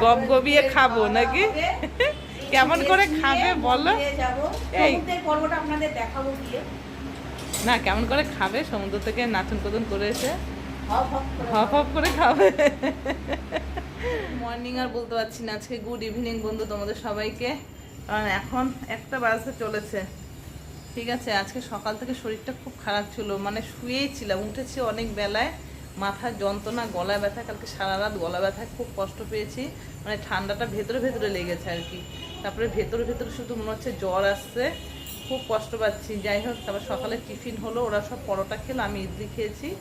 গবগবিয়ে খাব নাকি? কেমন করে খাবে বলো? ঘুরে যাব। এই। সমুদ্রের পর্বটা আপনাদের দেখাবো গিয়ে। না কেমন করে খাবে? সমুদ্র থেকে নাচন কদন করে এসে হপ হপ করে হপ হপ করে খাবে। মর্নিং আর বলতে পারছি না। আজকে গুড ইভিনিং বন্ধু তোমাদের সবাইকে। কারণ এখন একটা বাজতে চলেছে। ঠিক আছে আজকে সকাল থেকে শরীরটা খুব খারাপ ছিল। মানে শুয়েই ছিলাম উঠেছি অনেক বেলায়। মাথার যন্ত্রণা, গলা ব্যথা, কালকে সারা রাত গলা ব্যথায় খুব কষ্ট পেয়েছি। মানে ঠান্ডাটা ভেতরে ভেতরে লেগেছে আর কি। তারপরে ভেতরে ভেতরে শুধু মনে হচ্ছে জ্বর আসছে। খুব কষ্ট পাচ্ছি। যাই হোক, তারপর সকালে টিফিন হলো, ওরা সব পরোটা খেলো, আমি ইডলি খেয়েছি।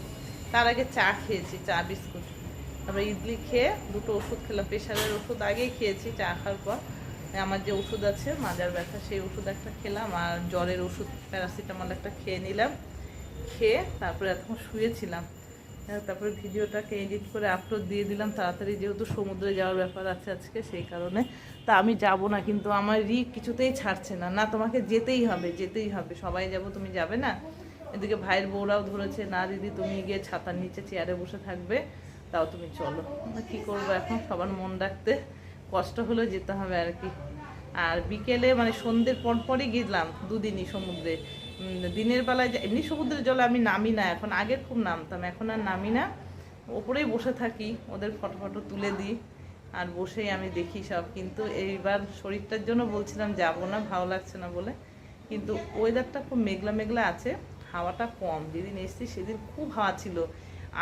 তার আগে চা খেয়েছি, চা, বিস্কুট। তারপরে ইডলি খেয়ে দুটো ওষুধ খেলাম, প্রেশারের ওষুধ আগেই খেয়েছি চা খাওয়ার পর। আমার যে ওষুধ আছে, মাজার ব্যথা, সেই ওষুধ একটা খেলাম আর জ্বরের ওষুধ, প্যারাসিটামল একটা খেয়ে নিলাম। খেয়ে তারপরে এখন শুয়েছিলাম। তারপরে ভিডিওটাকে এডিট করে আপলোড দিয়ে দিলাম। তাড়াতাড়ি যেহেতু সমুদ্রে যাওয়ার ব্যাপার আছে আজকে, সেই কারণে। তা আমি যাব না, কিন্তু আমার রি কিছুতেই ছাড়ছে না। না, তোমাকে যেতেই হবে যেতেই হবে। সবাই যাব, তুমি যাবে না? এদিকে ভাইয়ের বউরাও ধরেছে, না, দিদি, তুমি গিয়ে ছাতার নিচে চেয়ারে বসে থাকবে। তাও তুমি চলো। কি করব এখন? সবার মন রাখতে কষ্ট হলেও যেতে হবে আর কি। আর বিকেলে মানে সন্ধ্যের পর পরই গেলাম দুদিনই সমুদ্রে। দিনের বেলায় এমনি সমুদ্রের জলে আমি নামি না, এখন আগে খুব নামতাম, এখন আর নামি না। ওপরেই বসে থাকি, ওদের ফটো ফটো তুলে দিই, আর বসেই আমি দেখি সব। কিন্তু এইবার শরীরটার জন্য বলছিলাম, যাব না, ভালো লাগছে না বলে। কিন্তু ওয়েদারটা খুব মেঘলা মেঘলা আছে, হাওয়াটা কম। যেদিন এসেছি সেদিন খুব হাওয়া ছিল।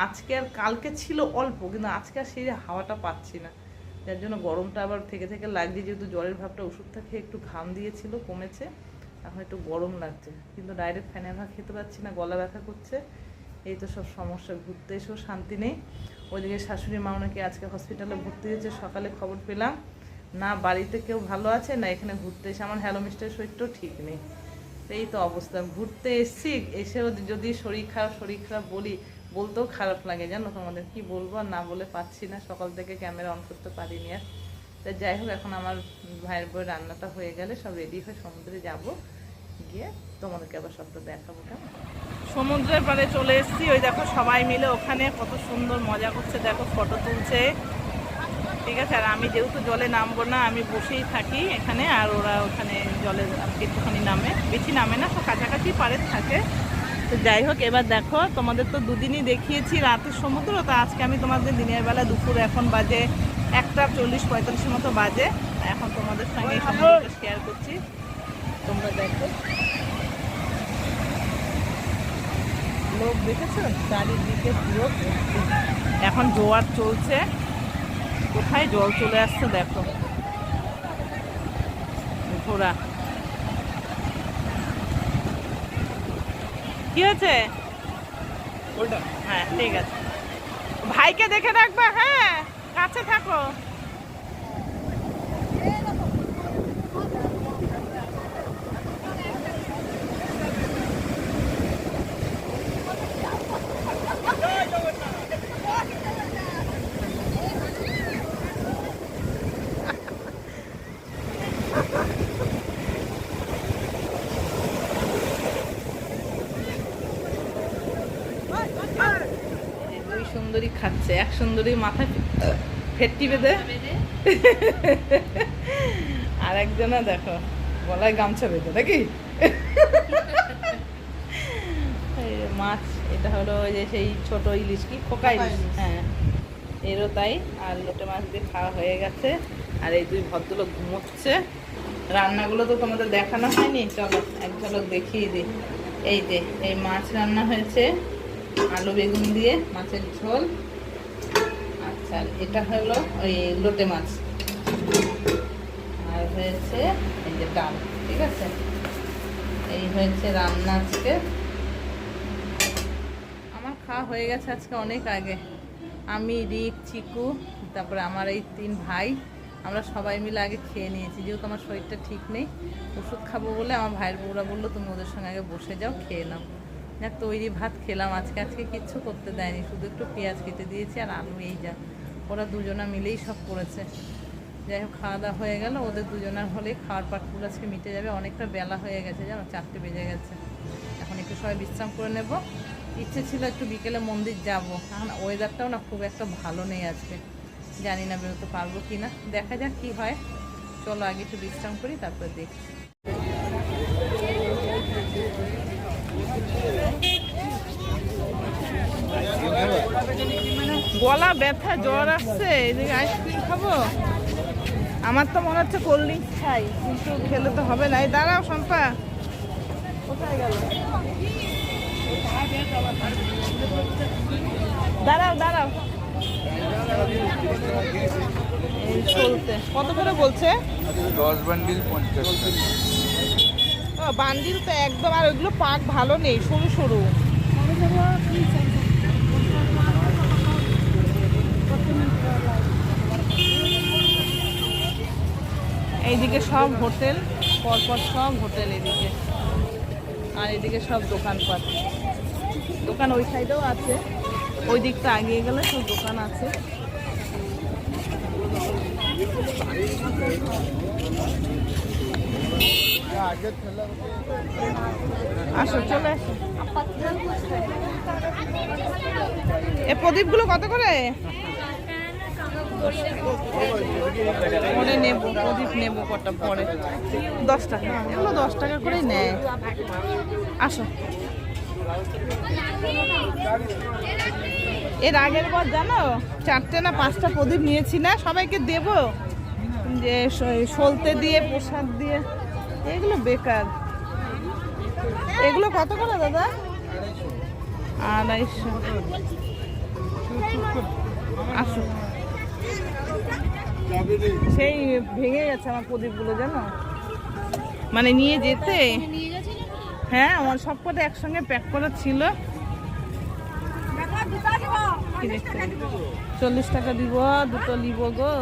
আজকে আর কালকে ছিল অল্প, কিন্তু আজকে আর সেই হাওয়াটা পাচ্ছি না। যার জন্য গরমটা আবার থেকে থেকে লাগছে, যেহেতু জ্বরের ভাবটা ওষুধটা খেয়ে একটু ঘাম দিয়েছিল, কমেছে। এখন একটু গরম লাগছে। কিন্তু ডাইরেক্ট ফ্যানের ভাত খেতে পারছি না, গলা ব্যথা করছে। এই তো সব সমস্যা, ঘুরতে এসেও শান্তি নেই। ওইদিকে শাশুড়ি মা নাকি আজকে হসপিটালে ভর্তি হয়েছে, সকালে খবর পেলাম। না, বাড়িতে কেউ ভালো আছে? না, এখানে ঘুরতে এসে আমার হ্যালো মিস্টার শরীরটাও ঠিক নেই। এই তো অবস্থা, ঘুরতে এসছি এসেও যদি শরীর খারাপ শরীর খারাপ বলি, বলতেও খারাপ লাগে, জানো তোমাদের কি বলব আর না বলে পাচ্ছি না, সকাল থেকে ক্যামেরা অন করতে পারিনি আর। তা যাই হোক, এখন আমার ভাইয়ের বই রান্নাটা হয়ে গেলে সব রেডি হয়ে সমুদ্রে যাব। গিয়ে তোমাদেরকে আবার সবটা দেখাবো কেমন? সমুদ্রের পাড়ে চলে এসেছি। ওই দেখো সবাই মিলে ওখানে কত সুন্দর মজা করছে। দেখো ফটো তুলছে। ঠিক আছে আর আমি যেহেতু জলে নামবো না আমি বসেই থাকি এখানে আর ওরা ওখানে জলে একটুখানি নামে। বেশি নামে না সব কাছাকাছি পারে থাকে। তো যাই হোক এবার দেখো তোমাদের তো দুদিনই দেখিয়েছি রাতের সমুদ্র তো আজকে আমি তোমাদের দিনের বেলা দুপুর এখন বাজে একটা চল্লিশ পঁয়তাল্লিশের মতো বাজে। এখন তোমাদের সঙ্গে শেয়ার করছি। তোমরা দেখো। লোক দেখেছ? চারিদিকে পুরো। এখন জোয়ার চলছে। কোথায় জল চলে আসছে দেখো। ঘোড়া। কি হয়েছে? হ্যাঁ ঠিক আছে। ভাইকে দেখে রাখবা হ্যাঁ? কাছে থাকো এই দুই সুন্দরী খাচ্ছে এক সুন্দরী মাথায় ফেটটি বেঁধে। আর একজনে দেখো গলায় গামছা বেঁধে নাকি? এই মাছ এটা হলো ওই যে সেই ছোট ইলিশ কি? খোকা ইলিশ। হ্যাঁ। এরও তাই আর লোটে মাছ দিয়ে খাওয়া হয়ে গেছে। আর এই দুই ভদ্রলোক ঘুমোচ্ছে। রান্নাগুলো তো তোমাদের দেখানো হয়নি চলো এক ঝলক দেখিয়ে দিই। এই যে এই মাছ রান্না হয়েছে। আলু বেগুন দিয়ে, মাছের ঝোল। আচ্ছা এটা হলো ওই লোটে মাছ। আর হয়েছে এই যে ডাল, ঠিক আছে? এই হয়েছে রান্না আজকে। আমার খাওয়া হয়ে গেছে আজকে অনেক আগে। আমি, রিক, চিকু, তারপরে আমার এই তিন ভাই, আমরা সবাই মিলে আগে খেয়ে নিয়েছি। যেহেতু আমার শরীরটা ঠিক নেই, ওষুধ খাব বলে আমার ভাইয়ের বউরা বলল, তুমি ওদের সঙ্গে আগে বসে যাও, খেয়ে নাও। যাক তৈরি ভাত খেলাম। আজকে আজকে কিচ্ছু করতে দেয়নি, শুধু একটু পেঁয়াজ কেটে দিয়েছি আর আলু এই যা। ওরা দুজনা মিলেই সব করেছে। যাই হোক, খাওয়া দাওয়া হয়ে গেল। ওদের দুজনার হলে খাওয়ার পাটপুর আজকে মিটে যাবে। অনেকটা বেলা হয়ে গেছে, জানো, চারটে বেজে গেছে। এখন একটু সবাই বিশ্রাম করে নেব। ইচ্ছে ছিল একটু বিকেলে মন্দির যাব। এখন ওয়েদারটাও না খুব একটা ভালো নেই আজকে। জানি না বেরোতে পারব কি না দেখা যাক কি হয়। চলো আগে একটু বিশ্রাম করি, তারপর দেখি গলা ব্যথা জ্বর আসছে এদিকে আইসক্রিম খাব? আমার তো মনে হচ্ছে কোল্ড ড্রিঙ্কস খাই কিন্তু খেলে তো হবে না। এই দাঁড়াও শম্পা। কোথায় গেল? দাঁড়াও দাঁড়াও। কত করে বলছে? দশ বান্ডিল পঞ্চাশ ও বান্ডিল তো একদম আর ওইগুলো পাক ভালো নেই সরু সরু। এইদিকে সব হোটেল, পরপর সব হোটেল এদিকে আর এদিকে সব দোকানপাট। দোকান ওই সাইডেও আছে। ওই দিকটা আগিয়ে গেলে সব দোকান আছে। আসো, চলে আসো। এ প্রদীপগুলো কত করে? পরে নেব, প্রদীপ নেব কটা পরে। দশ টাকা, এগুলো দশ টাকা করেই নেয়। আসো। এর আগের বার জানো, চারটে না পাঁচটা প্রদীপ নিয়েছি না, সবাইকে দেব। যে সলতে দিয়ে, প্রসাদ দিয়ে, এগুলো বেকার। এগুলো কত করে দাদা? আড়াইশো। আসো। সেই ভেঙে গেছে আমার প্রদীপগুলো, জানো? মানে নিয়ে যেতে। হ্যাঁ আমার সব কটা একসঙ্গে প্যাক করা ছিল। চল্লিশ টাকা দিব, দুটো নিব গো।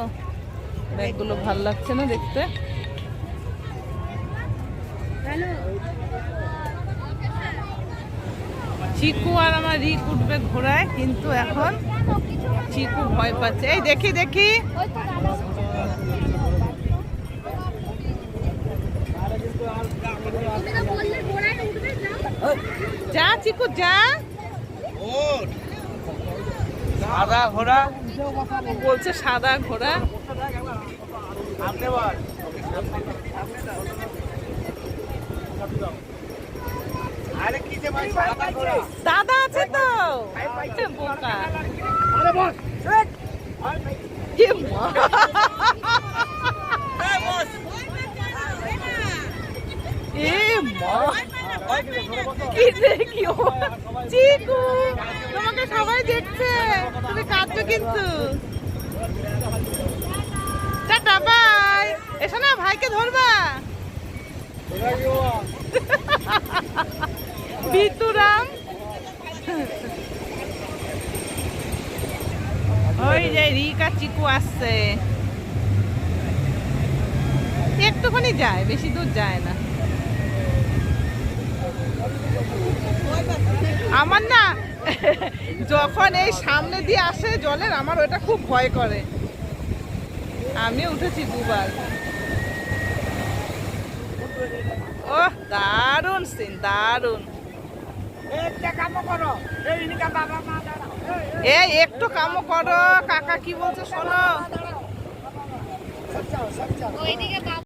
ব্যাগগুলো ভালো লাগছে না দেখতে? চিকু আর আমার রিক উঠবে ঘোড়ায় কিন্তু এখন চিকু ভয় পাচ্ছে। এই দেখি দেখি। যা চিকু যা। সাদা ঘোড়া। বলছে সাদা ঘোড়া। ঘোড়া দাদা আছে তো। বোকা। চিকু তোমাকে সবাই দেখছে। তুমি কাঁদছো কিন্তু। Tata bye. এসো না ভাইকে ধরবা। ভিতুরাম ওই যে রিকা চিকু আসছে। একটুখানি যায়, বেশি দূর যায় না। আমার না যখন এই সামনে দিয়ে আসে জলের, আমার ওটা খুব ভয় করে। আমি উঠেছি দুবার। ও দারুণ সিন দারুণ। এই একটু কামো করো। কাকা কি বলছে শোনো।